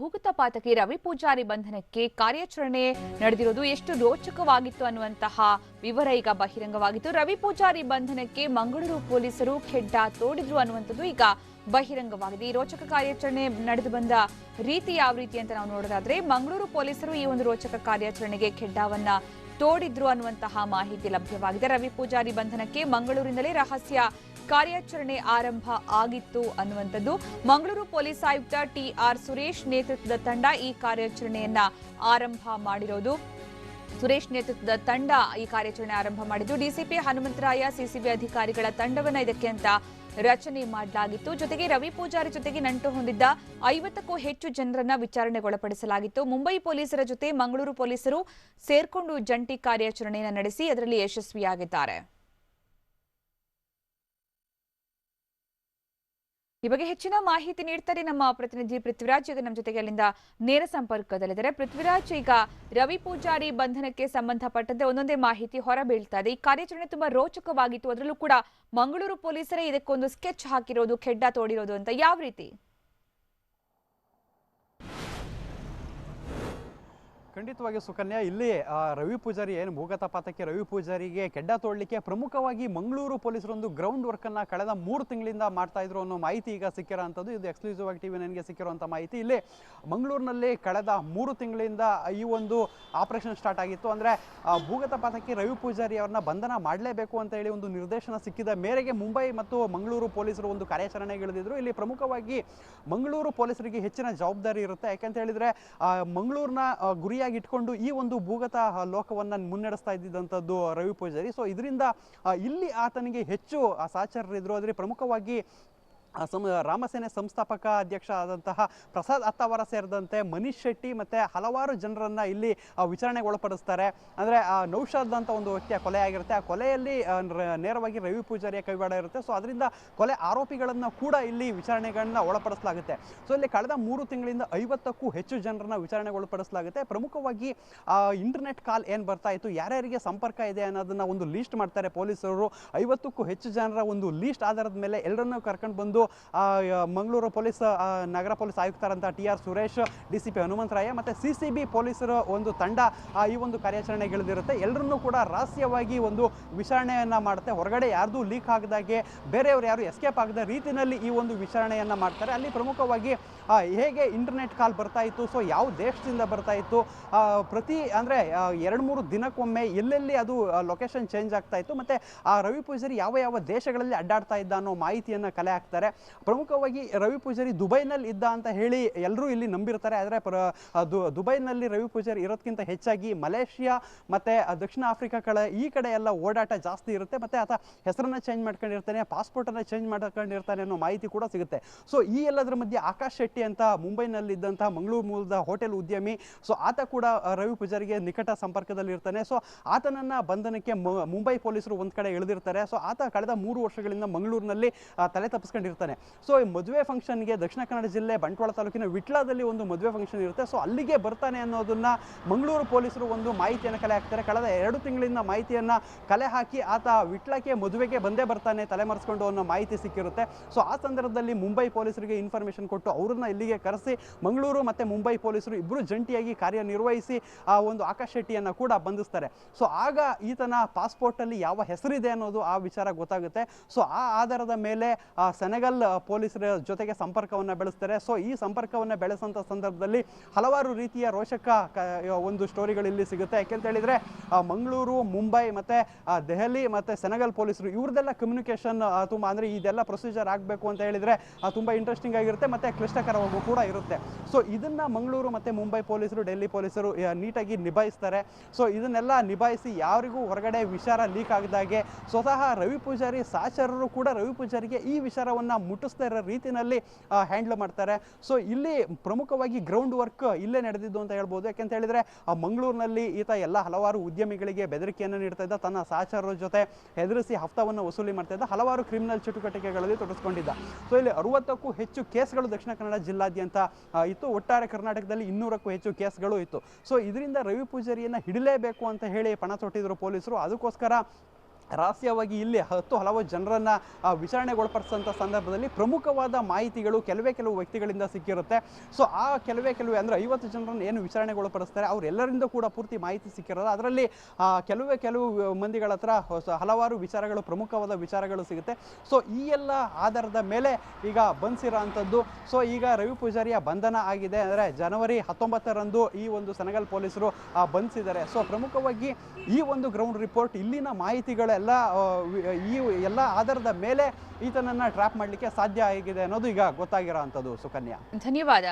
ಭೂಗತ ಪಾತಕಿ ರವಿ ಪೂಜಾರಿ ಬಂಧನಕ್ಕೆ ಕಾರ್ಯಾಚರಣೆ ನಡೆದಿರೋದು ಎಷ್ಟು ರೋಚಕವಾಗಿತ್ತು ಅನ್ನುವಂತಹ ವಿವರ ಈಗ ಬಹಿರಂಗವಾಗಿತ್ತು. ರವಿ ಪೂಜಾರಿ ಬಂಧನಕ್ಕೆ ಮಂಗಳೂರು ಪೊಲೀಸರು ಖೆಡ್ಡ ತೋಡಿದ್ರು ಅನ್ನುವಂಥದ್ದು ಈಗ ಬಹಿರಂಗವಾಗಿದೆ. ಈ ರೋಚಕ ಕಾರ್ಯಾಚರಣೆ ನಡೆದು ಬಂದ ರೀತಿ ಯಾವ ರೀತಿ ಅಂತ ನಾವು ನೋಡೋದಾದ್ರೆ, ಮಂಗಳೂರು ಪೊಲೀಸರು ಈ ಒಂದು ರೋಚಕ ಕಾರ್ಯಾಚರಣೆಗೆ ಖೆಡ್ಡವನ್ನ ತೋಡಿದ್ರು ಅನ್ನುವಂತಹ ಮಾಹಿತಿ ಲಭ್ಯವಾಗಿದೆ. ರವಿ ಪೂಜಾರಿ ಬಂಧನಕ್ಕೆ ಮಂಗಳೂರಿನಲ್ಲಿ ರಹಸ್ಯ ಕಾರ್ಯಾಚರಣೆ ಆರಂಭ ಆಗಿತ್ತು ಅನ್ನುವಂಥದ್ದು. ಮಂಗಳೂರು ಪೊಲೀಸ್ ಆಯುಕ್ತ ಟಿ ಆರ್ ಸುರೇಶ್ ನೇತೃತ್ವದ ತಂಡ ಈ ಕಾರ್ಯಾಚರಣೆಯನ್ನ ಆರಂಭ ಮಾಡಿರೋದು. ಸುರೇಶ್ ನೇತೃತ್ವದ ತಂಡ ಈ ಕಾರ್ಯಾಚರಣೆ ಆರಂಭ ಮಾಡಿದ್ದು. ಡಿಸಿಪಿ ಹನುಮಂತರಾಯ ಸಿಸಿಬಿ ಅಧಿಕಾರಿಗಳ ತಂಡವನ್ನ ಇದಕ್ಕೆ ಅಂತ ರಚನೆ ಮಾಡಲಾಗಿತ್ತು. ಜೊತೆಗೆ ರವಿ ಪೂಜಾರಿ ಜೊತೆಗೆ ನಂಟು ಹೊಂದಿದ್ದ ಐವತ್ತಕ್ಕೂ ಹೆಚ್ಚು ಜನರನ್ನ ವಿಚಾರಣೆಗೊಳಪಡಿಸಲಾಗಿತ್ತು. ಮುಂಬೈ ಪೊಲೀಸರ ಜೊತೆ ಮಂಗಳೂರು ಪೊಲೀಸರು ಸೇರ್ಕೊಂಡು ಜಂಟಿ ಕಾರ್ಯಾಚರಣೆಯನ್ನು ನಡೆಸಿ, ಅದರಲ್ಲಿ ಯಶಸ್ವಿಯಾಗಿದ್ದಾರೆ. ಈ ಬಗ್ಗೆ ಹೆಚ್ಚಿನ ಮಾಹಿತಿ ನೀಡ್ತಾರೆ ನಮ್ಮ ಪ್ರತಿನಿಧಿ ಪೃಥ್ವಿರಾಜ್. ಈಗ ನಮ್ಮ ಜೊತೆಗೆ ಅಲ್ಲಿಂದ ನೇರ ಸಂಪರ್ಕದಲ್ಲಿದ್ದಾರೆ. ಪೃಥ್ವಿರಾಜ್, ಈಗ ರವಿ ಪೂಜಾರಿ ಬಂಧನಕ್ಕೆ ಸಂಬಂಧಪಟ್ಟಂತೆ ಒಂದೊಂದೇ ಮಾಹಿತಿ ಹೊರಬೀಳ್ತಾ ಇದೆ. ಈ ಕಾರ್ಯಾಚರಣೆ ತುಂಬಾ ರೋಚಕವಾಗಿತ್ತು. ಅದರಲ್ಲೂ ಕೂಡ ಮಂಗಳೂರು ಪೊಲೀಸರೇ ಇದಕ್ಕೊಂದು ಸ್ಕೆಚ್ ಹಾಕಿರೋದು ಖೆಡ್ಡ ತೋಡಿರೋದು ಅಂತ ಯಾವ ರೀತಿ? ಖಂಡಿತವಾಗಿ ಸುಕನ್ಯಾ ಇಲ್ಲಿ ರವಿ ಪೂಜಾರಿ ಏನು ಭೂಗತ ಪಾತಕ್ಕೆ ರವಿ ಪೂಜಾರಿಗೆ ಕೆಡ್ಡ ತೋಡ್ಲಿಕ್ಕೆ ಪ್ರಮುಖವಾಗಿ ಮಂಗಳೂರು ಪೊಲೀಸರು ಒಂದು ಗ್ರೌಂಡ್ ವರ್ಕ್ ಅನ್ನ ಕಳೆದ ಮೂರು ತಿಂಗಳಿಂದ ಮಾಡ್ತಾ ಇದ್ರು ಅನ್ನೋ ಮಾಹಿತಿ ಈಗ ಸಿಕ್ಕಿರೋ ಅಂಥದ್ದು. ಇದು ಎಕ್ಸ್ಕ್ಲೂಸಿವ್ ಆಗಿ ಟಿವಿ ನನಗೆ ಸಿಕ್ಕಿರುವಂಥ ಮಾಹಿತಿ. ಇಲ್ಲಿ ಮಂಗಳೂರಿನಲ್ಲಿ ಕಳೆದ ಮೂರು ತಿಂಗಳಿಂದ ಈ ಒಂದು ಆಪರೇಷನ್ ಸ್ಟಾರ್ಟ್ ಆಗಿತ್ತು. ಅಂದ್ರೆ ಆ, ಭೂಗತ ಪಾತಕ್ಕೆ ರವಿ ಪೂಜಾರಿ ಅವ್ರನ್ನ ಬಂಧನ ಮಾಡಲೇಬೇಕು ಅಂತ ಹೇಳಿ ಒಂದು ನಿರ್ದೇಶನ ಸಿಕ್ಕಿದ ಮೇರೆಗೆ ಮುಂಬೈ ಮತ್ತು ಮಂಗಳೂರು ಪೊಲೀಸರು ಒಂದು ಕಾರ್ಯಾಚರಣೆ ಇಳಿದಿದ್ರು. ಇಲ್ಲಿ ಪ್ರಮುಖವಾಗಿ ಮಂಗಳೂರು ಪೊಲೀಸರಿಗೆ ಹೆಚ್ಚಿನ ಜವಾಬ್ದಾರಿ ಇರುತ್ತೆ. ಯಾಕಂತ ಹೇಳಿದ್ರೆ ಮಂಗಳೂರಿನ ಆ, ಗುರಿಯಾಗಿ ಇಟ್ಕೊಂಡು ಈ ಒಂದು ಭೂಗತ ಲೋಕವನ್ನ ಮುನ್ನಡೆಸ್ತಾ ಇದ್ದಿದ್ದಂಥದ್ದು ರವಿ ಪೂಜಾರಿ. ಸೊ ಇದರಿಂದ ಇಲ್ಲಿ ಆತನಿಗೆ ಹೆಚ್ಚು ಆ, ಸಹಚರರಿದ್ರು ಆದರೆ ಪ್ರಮುಖವಾಗಿ ಸಮ ರಾಮಸೇನೆ ಸಂಸ್ಥಾಪಕ ಅಧ್ಯಕ್ಷ ಆದಂತಹ ಪ್ರಸಾದ್ ಅತ್ತಾವರ ಸೇರಿದಂತೆ ಮನೀಶ್ ಶೆಟ್ಟಿ ಮತ್ತೆ ಹಲವಾರು ಜನರನ್ನ ಇಲ್ಲಿ ವಿಚಾರಣೆಗೆ ಒಳಪಡಿಸ್ತಾರೆ. ಅಂದ್ರೆ ಆ, ನೌಶಾದ್ ಅಂತ ಒಂದು ವ್ಯಕ್ತಿಯ ಕೊಲೆ ಆಗಿರುತ್ತೆ. ಆ ಕೊಲೆಯಲ್ಲಿ ನೇರವಾಗಿ ರವಿ ಪೂಜಾರಿಯ ಕೈವಾಡ ಇರುತ್ತೆ. ಸೊ ಅದರಿಂದ ಕೊಲೆ ಆರೋಪಿಗಳನ್ನ ಕೂಡ ಇಲ್ಲಿ ವಿಚಾರಣೆಗಳನ್ನ ಒಳಪಡಿಸಲಾಗುತ್ತೆ. ಸೊ ಇಲ್ಲಿ ಕಳೆದ ಮೂರು ತಿಂಗಳಿಂದ ಐವತ್ತಕ್ಕೂ ಹೆಚ್ಚು ಜನರನ್ನ ವಿಚಾರಣೆಗೆ ಒಳಪಡಿಸಲಾಗುತ್ತೆ. ಪ್ರಮುಖವಾಗಿ ಇಂಟರ್ನೆಟ್ ಕಾಲ್ ಏನು ಬರ್ತಾ ಇತ್ತು ಯಾರ್ಯಾರಿಗೆ ಸಂಪರ್ಕ ಇದೆ ಅನ್ನೋದನ್ನ ಒಂದು ಲೀಸ್ಟ್ ಮಾಡ್ತಾರೆ ಪೊಲೀಸರು. ಐವತ್ತಕ್ಕೂ ಹೆಚ್ಚು ಜನರ ಒಂದು ಲೀಸ್ಟ್ ಆಧಾರದ ಮೇಲೆ ಎಲ್ಲರನ್ನೂ ಕರ್ಕೊಂಡು ಬಂದು ಆ, ಮಂಗಳೂರು ಪೊಲೀಸ್ ನಗರ police ಆಯುಕ್ತರಂತ T R Suresh D C P Hanumantharaya ಮತ್ತೆ ಸಿ ಸಿ ಬಿ ಪೊಲೀಸರ ಒಂದು ತಂಡ ಈ ಒಂದು ಕಾರ್ಯಾಚರಣೆಗಿಳಿದಿರುತ್ತೆ. ಎಲ್ಲರನ್ನೂ ಕೂಡ ರಹಸ್ಯವಾಗಿ ಒಂದು ವಿಚಾರಣೆಯನ್ನ ಮಾಡುತ್ತೆ. ಹೊರಗಡೆ ಯಾರ್ದು ಲೀಕ್ ಆಗದಾಗೆ ಬೇರೆಯವರು ಯಾರು ಎಸ್ಕೇಪ್ ಆಗದ ರೀತಿಯಲ್ಲಿ ಈ ಒಂದು ವಿಚಾರಣೆಯನ್ನ ಮಾಡ್ತಾರೆ. ಅಲ್ಲಿ ಪ್ರಮುಖವಾಗಿ ಹೇಗೆ ಇಂಟರ್ನೆಟ್ ಕಾಲ್ ಬರ್ತಾ ಇತ್ತು? ಸೊ ಯಾವ ದೇಶದಿಂದ ಬರ್ತಾ ಇತ್ತು? ಪ್ರತಿ, ಅಂದರೆ ಎರಡು ಮೂರು ದಿನಕ್ಕೊಮ್ಮೆ ಎಲ್ಲೆಲ್ಲಿ ಅದು ಲೊಕೇಶನ್ ಚೇಂಜ್ ಆಗ್ತಾ ಇತ್ತು? ಮತ್ತು, ಆ, ರವಿ ಪೂಜಾರಿ ಯಾವ ಯಾವ ದೇಶಗಳಲ್ಲಿ ಅಡ್ಡಾಡ್ತಾ ಇದ್ದ ಅನ್ನೋ ಮಾಹಿತಿಯನ್ನು ಕಲೆ ಹಾಕ್ತಾರೆ. ಪ್ರಮುಖವಾಗಿ ರವಿ ಪೂಜಾರಿ ದುಬೈನಲ್ಲಿ ಇದ್ದ ಅಂತ ಹೇಳಿ ಎಲ್ಲರೂ ಇಲ್ಲಿ ನಂಬಿರ್ತಾರೆ. ಆದರೆ, ಪ್ರ ದುಬೈನಲ್ಲಿ ರವಿ ಪೂಜಾರಿ ಇರೋದಕ್ಕಿಂತ ಹೆಚ್ಚಾಗಿ ಮಲೇಷಿಯಾ, ಮತ್ತು ದಕ್ಷಿಣ ಆಫ್ರಿಕಾ ಕಡೆ, ಈ ಕಡೆ ಎಲ್ಲ ಓಡಾಟ ಜಾಸ್ತಿ ಇರುತ್ತೆ. ಮತ್ತು, ಆತ ಹೆಸರನ್ನ ಚೇಂಜ್ ಮಾಡ್ಕೊಂಡಿರ್ತಾನೆ ಪಾಸ್ಪೋರ್ಟನ್ನು ಚೇಂಜ್ ಮಾಡ್ಕೊಂಡಿರ್ತಾನೆ ಅನ್ನೋ ಮಾಹಿತಿ ಕೂಡ ಸಿಗುತ್ತೆ. ಸೊ ಈ ಎಲ್ಲದರ ಮಧ್ಯೆ ಆಕಾಶ್ ಶೆಟ್ಟಿ ಅಂತ ಮುಂಬೈನಲ್ಲಿ ಇದ್ದಂತಹ ಮಂಗಳೂರು ಮೂಲದ ಹೋಟೆಲ್ ಉದ್ಯಮಿ. ಸೊ ಆತ ಕೂಡ ರವಿ ಪೂಜಾರಿಗೆ ನಿಕಟ ಸಂಪರ್ಕದಲ್ಲಿ ಇರ್ತಾನೆ ಸೊ ಆತನನ್ನ ಬಂಧನಕ್ಕೆ ಮುಂಬೈ ಪೊಲೀಸರು ಒಂದ್ ಕಡೆ ಎಳೆದಿರ್ತಾರೆ. ಸೊ ಆತ ಕಳೆದ ಮೂರು ವರ್ಷಗಳಿಂದ ಮಂಗಳೂರಿನಲ್ಲಿ ತಲೆ ತಪ್ಪಿಸ್ಕೊಂಡಿರ್ತಾನೆ. ಸೊ ಈ ಮದುವೆ ಫಂಕ್ಷನ್ಗೆ ದಕ್ಷಿಣ ಕನ್ನಡ ಜಿಲ್ಲೆ ಬಂಟ್ವಾಳ ತಾಲೂಕಿನ ವಿಟ್ಲಾದಲ್ಲಿ ಒಂದು ಮದುವೆ ಫಂಕ್ಷನ್ ಇರುತ್ತೆ. ಸೊ ಅಲ್ಲಿಗೆ ಬರ್ತಾನೆ ಅನ್ನೋದನ್ನ ಮಂಗಳೂರು ಪೊಲೀಸರು ಒಂದು ಮಾಹಿತಿಯನ್ನು ಕಲೆ ಹಾಕ್ತಾರೆ. ಕಳೆದ ಎರಡು ತಿಂಗಳಿಂದ ಮಾಹಿತಿಯನ್ನ ಕಲೆ ಹಾಕಿ ಆತ ವಿಟ್ಲಕ್ಕೆ ಮದುವೆಗೆ ಬಂದೇ ಬರ್ತಾನೆ ತಲೆಮರೆಸ್ಕೊಂಡು ಅನ್ನೋ ಮಾಹಿತಿ ಸಿಕ್ಕಿರುತ್ತೆ. ಸೊ ಆ ಸಂದರ್ಭದಲ್ಲಿ ಮುಂಬೈ ಪೊಲೀಸರಿಗೆ ಇನ್ಫಾರ್ಮೇಶನ್ ಕೊಟ್ಟು ಅವ್ರನ್ನ ಇಲ್ಲಿಗೆ ಕರೆಸಿ ಮಂಗಳೂರು ಮತ್ತೆ ಮುಂಬೈ ಪೊಲೀಸರು ಇಬ್ಬರು ಜಂಟಿಯಾಗಿ ಕಾರ್ಯನಿರ್ವಹಿಸಿ ಆ ಒಂದು ಆಕಾಶ್ ಶೆಟ್ಟಿಯನ್ನ ಕೂಡ ಬಂಧಿಸ್ತಾರೆ. ಸೊ ಆಗ ಈತನ ಪಾಸ್ಪೋರ್ಟ್ ಅಲ್ಲಿ ಯಾವ ಹೆಸರಿದೆ ಅನ್ನೋದು ಆ ವಿಚಾರ ಗೊತ್ತಾಗುತ್ತೆ. ಸೊ ಆ ಆಧಾರದ ಮೇಲೆ ಸೆನೆಗಲ್ ಪೊಲೀಸರ ಜೊತೆಗೆ ಸಂಪರ್ಕವನ್ನ ಬೆಳೆಸ್ತಾರೆ. ಸೊ ಈ ಸಂಪರ್ಕವನ್ನ ಬೆಳೆಸಂತ ಸಂದರ್ಭದಲ್ಲಿ ಹಲವಾರು ರೀತಿಯ ರೋಚಕ ಒಂದು ಸ್ಟೋರಿಗಳು ಇಲ್ಲಿ ಸಿಗುತ್ತೆ. ಯಾಕೆಂತ ಹೇಳಿದ್ರೆ ಮಂಗಳೂರು, ಮುಂಬೈ ಮತ್ತೆ ದೆಹಲಿ ಮತ್ತೆ ಸೆನೆಗಲ್ ಪೊಲೀಸರು ಇವ್ರದ್ದೆಲ್ಲ ಕಮ್ಯುನಿಕೇಷನ್ ತುಂಬಾ, ಅಂದ್ರೆ ಇದೆಲ್ಲ ಪ್ರೊಸೀಜರ್ ಆಗಬೇಕು ಅಂತ ಹೇಳಿದ್ರೆ ತುಂಬಾ ಇಂಟ್ರೆಸ್ಟಿಂಗ್ ಆಗಿರುತ್ತೆ. ಮತ್ತೆ ಕ್ಲಿಷ್ಟಕರವಾಗೂ ಕೂಡ ಇರುತ್ತೆ. ಸೊ ಇದನ್ನ ಮಂಗಳೂರು ಮತ್ತೆ ಮುಂಬೈ ಪೊಲೀಸರು, ಡೆಲ್ಲಿ ಪೊಲೀಸರು ನೀಟಾಗಿ ನಿಭಾಯಿಸ್ತಾರೆ. ಸೊ ಇದನ್ನೆಲ್ಲ ನಿಭಾಯಿಸಿ ಯಾರಿಗೂ ಹೊರಗಡೆ ವಿಚಾರ ಲೀಕ್ ಆಗದಾಗೆ ಸ್ವತಃ ರವಿ ಪೂಜಾರಿ, ಸಾಚಾರರು ಕೂಡ ರವಿ ಪೂಜಾರಿಗೆ ಈ ವಿಚಾರವನ್ನ ಮುಟ್ಟಿಸ್ತಾ ಇರೋ ರೀತಿಯಲ್ಲಿ ಹ್ಯಾಂಡಲ್ ಮಾಡ್ತಾರೆ. ಸೊ ಇಲ್ಲಿ ಪ್ರಮುಖವಾಗಿ ಗ್ರೌಂಡ್ ವರ್ಕ್ ಇಲ್ಲೇ ನಡೆದಿದ್ದು ಅಂತ ಹೇಳ್ಬೋದು. ಯಾಕೆಂತ ಹೇಳಿದ್ರೆ ಮಂಗಳೂರಿನಲ್ಲಿ ಈತ ಎಲ್ಲ ಹಲವಾರು ಉದ್ಯಮಿಗಳಿಗೆ ಬೆದರಿಕೆಯನ್ನು ನೀಡ್ತಾ ಇದ್ದ. ತನ್ನ ಸಾಚಾರರ ಜೊತೆ ಹೆದರಿಸಿ ಹಫ್ತಾವನ್ನು ವಸೂಲಿ ಮಾಡ್ತಾ ಇದ್ದ. ಹಲವಾರು ಕ್ರಿಮಿನಲ್ ಚಟುವಟಿಕೆಗಳಲ್ಲಿ ತೊಡಗಿಸ್ಕೊಂಡಿದ್ದ. ಸೊ ಇಲ್ಲಿ ಅರವತ್ತಕ್ಕೂ ಹೆಚ್ಚು ಕೇಸ್ಗಳು ದಕ್ಷಿಣ ಕನ್ನಡ ಜಿಲ್ಲಾದ್ಯಂತ ಇತ್ತು. ಒಟ್ಟಾರೆ ಕರ್ನಾಟಕದಲ್ಲಿ ಇನ್ನೂರಕ್ಕೂ ಹೆಚ್ಚು ಕೇಸ್ಗಳು ಇತ್ತು. ಸೊ, ಇದರಿಂದ ರವಿ ಪೂಜಾರಿಯನ್ನು ಹಿಡಲೇಬೇಕು ಅಂತ ಹೇಳಿ ಪಣ ತೊಟ್ಟಿದ್ರು ಪೊಲೀಸರು. ಅದಕ್ಕೋಸ್ಕರ ರಹಸ್ಯವಾಗಿ ಇಲ್ಲಿ ಹತ್ತು ಹಲವು ಜನರನ್ನ ವಿಚಾರಣೆಗೊಳಪಡಿಸಿದಂಥ ಸಂದರ್ಭದಲ್ಲಿ ಪ್ರಮುಖವಾದ ಮಾಹಿತಿಗಳು ಕೆಲವೇ ಕೆಲವು ವ್ಯಕ್ತಿಗಳಿಂದ ಸಿಕ್ಕಿರುತ್ತೆ. ಸೊ ಆ ಕೆಲವೇ ಕೆಲವು ಅಂದರೆ ಐವತ್ತು ಜನರನ್ನು ಏನು ವಿಚಾರಣೆಗೊಳಪಡಿಸ್ತಾರೆ, ಅವರೆಲ್ಲರಿಂದ ಕೂಡ ಪೂರ್ತಿ ಮಾಹಿತಿ ಸಿಕ್ಕಿರೋದು. ಅದರಲ್ಲಿ ಕೆಲವೇ ಕೆಲವು ಮಂದಿಗಳ ಹತ್ರ ಹಲವಾರು ವಿಚಾರಗಳು, ಪ್ರಮುಖವಾದ ವಿಚಾರಗಳು ಸಿಗುತ್ತೆ. ಸೊ ಈ ಎಲ್ಲ ಆಧಾರದ ಮೇಲೆ ಈಗ ಬಂಧಿಸಿರೋ ಅಂಥದ್ದು ಸೊ ಈಗ ರವಿ ಪೂಜಾರಿಯ ಬಂಧನ ಆಗಿದೆ ಅಂದರೆ ಜನವರಿ ಹತ್ತೊಂಬತ್ತರಂದು ಈ ಒಂದು ಸೆನೆಗಲ್ ಪೊಲೀಸರು ಬಂಧಿಸಿದ್ದಾರೆ ಸೊ ಪ್ರಮುಖವಾಗಿ ಈ ಒಂದು ಗ್ರೌಂಡ್ ರಿಪೋರ್ಟ್ ಇಲ್ಲಿನ ಮಾಹಿತಿಗಳೆಲ್ಲ ವಿ- ಈ ಎಲ್ಲ ಆಧಾರದ ಮೇಲೆ ಈತನನ್ನ ಟ್ರ್ಯಾಪ್ ಮಾಡಲಿಕ್ಕೆ ಸಾಧ್ಯ ಆಗಿದೆ ಅನ್ನೋದು ಈಗ ಗೊತ್ತಾಗಿರೋ ಅಂಥದ್ದು, ಸುಕನ್ಯಾ. ಧನ್ಯವಾದ.